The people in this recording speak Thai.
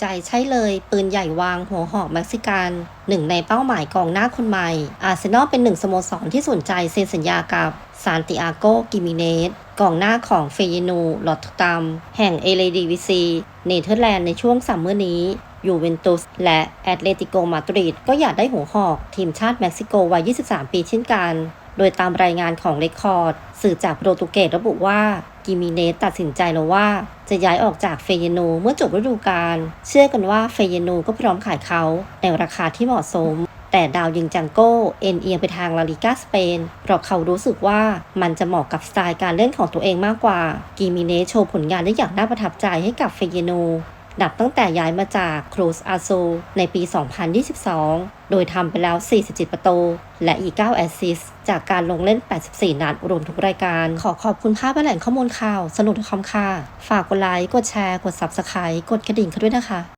ใจใช่เลย ปืนใหญ่วางหัวหอกเม็กซิกันหนึ่งในเป้าหมายกองหน้าคนใหม่ อาร์เซนอลเป็นหนึ่งสโมสรที่สนใจเซ็นสัญญากับซานติอาโกกิมิเนสกองหน้าของเฟยนู ลอตตัม แห่งเอเลดีวิซีเนเธอร์แลนด์ในช่วงซัมเมอร์นี้ยูเวนตุสและแอตเลติโกมาดริดก็อยากได้หัวหอกทีมชาติเม็กซิโกวัย 23 ปีเช่นกัน โดยตามรายงานของเรคคอร์ด สื่อจากโปรตุเกสระบุว่ากิมิเนสตัดสินใจแล้วว่า จะย้ายออกจากเฟยนูเมื่อจบฤดูกาลเชื่อกันว่าเฟยนูก็พร้อมขายเขาในราคาที่เหมาะสม แต่ดาวยิงจังโก้เอ็นเอียงไปทางลาลิกาสเปน เพราะเขารู้สึกว่ามันจะเหมาะกับสไตล์การเล่นของตัวเองมากกว่ากิมิเนสโชว์ผลงานได้อย่างน่าประทับใจให้กับเฟยนู นับตั้งแต่ย้ายมาจากครูสอาโซในปี 2022 โดยทำไปแล้ว 47 ประตู และอีก 9 แอสซิสจากการลงเล่น 84 นัดรวมทุกรายการ ขอขอบคุณภาพและแหล่งข้อมูลข่าว สนุกคอมค่ะ ฝากกดไลค์ กดแชร์ กด Subscribe กดกระดิ่งเขาด้วยนะคะ